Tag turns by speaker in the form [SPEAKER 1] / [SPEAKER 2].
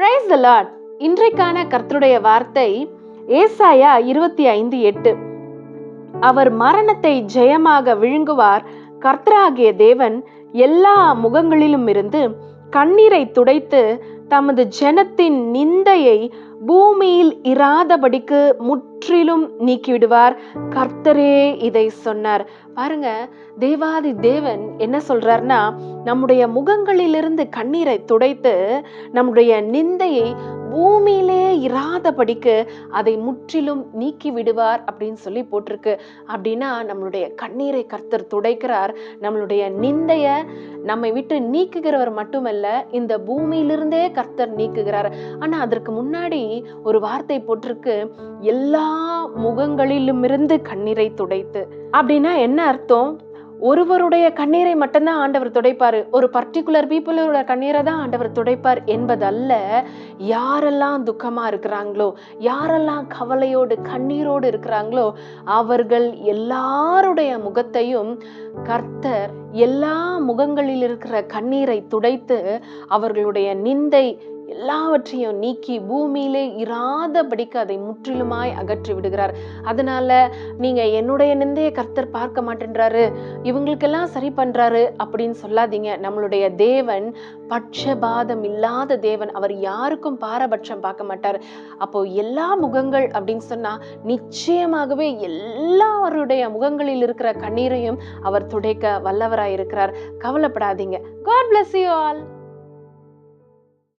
[SPEAKER 1] Praise the Lord இன்றைக்கான கர்த்தருடைய வார்த்தை ஏசாயா இருபத்தி ஐந்து எட்டு. அவர் மரணத்தை ஜெயமாக விழுங்குவார். கர்த்தராகிய தேவன் எல்லா முகங்களிலும் இருந்து கண்ணீரை துடைத்து தமது ஜனத்தின் நிந்தையை பூமியில் இராதபடிக்கு முற்றிலும் நீக்கிவிடுவார். கர்த்தரே இதை சொன்னார். பாருங்க தேவாதி தேவன் என்ன சொல்றாருன்னா நம்முடைய முகங்களிலிருந்து கண்ணீரை துடைத்து நம்முடைய நிந்தையை பூமியிலே இராதபடிக்கு அதை முற்றிலும் நீக்கி விடுவார் அப்படின்னு சொல்லி போட்டிருக்கு. அப்படின்னா நம்மளுடைய கண்ணீரை கர்த்தர் துடைக்கிறார். நம்மளுடைய நிந்தைய நம்மை விட்டு நீக்குகிறவர் மட்டுமல்ல இந்த பூமியிலிருந்தே கர்த்தர் நீக்குகிறார். ஆனா அதற்கு முன்னாடி ஒரு வார்த்தை போட்டிருக்கு. எல்லா முகங்களிலும் இருந்து கண்ணீரை துடைத்து. அப்படின்னா என்ன அர்த்தம்? ஒருவருடைய கண்ணீரை மட்டும்தான் ஆண்டவர் துடைப்பார். ஒரு பர்டிகுலர் பீப்புளோட கண்ணீரை தான் ஆண்டவர் துடைப்பார் என்பதல்ல யாரெல்லாம் துக்கமாக இருக்கிறாங்களோ யாரெல்லாம் கவலையோடு கண்ணீரோடு இருக்கிறாங்களோ அவர்கள் எல்லாருடைய முகத்தையும் கர்த்தர் எல்லா முகங்களில் இருக்கிற கண்ணீரை துடைத்து அவர்களுடைய நிந்தை எல்லாவற்றையும் நீக்கி பூமியிலே இராதபடிக்கு அதை முற்றிலுமாய் அகற்றி விடுகிறார். அதனால நீங்க என்னுடைய நிந்தைய கர்த்தர் பார்க்க மாட்டேன்றாரு. இவங்களுக்கெல்லாம் சரி பண்றாரு அப்படின்னு சொல்லாதீங்க. நம்மளுடைய தேவன் பட்சபாதம் இல்லாத தேவன். அவர் யாருக்கும் பாரபட்சம் பார்க்க மாட்டார். அப்போ எல்லா முகங்கள் அப்படின்னு சொன்னா நிச்சயமாகவே எல்லாருடைய முகங்களில் இருக்கிற கண்ணீரையும் அவர் துடைக்க வல்லவராயிருக்கிறார். கவலைப்படாதீங்க. God bless you all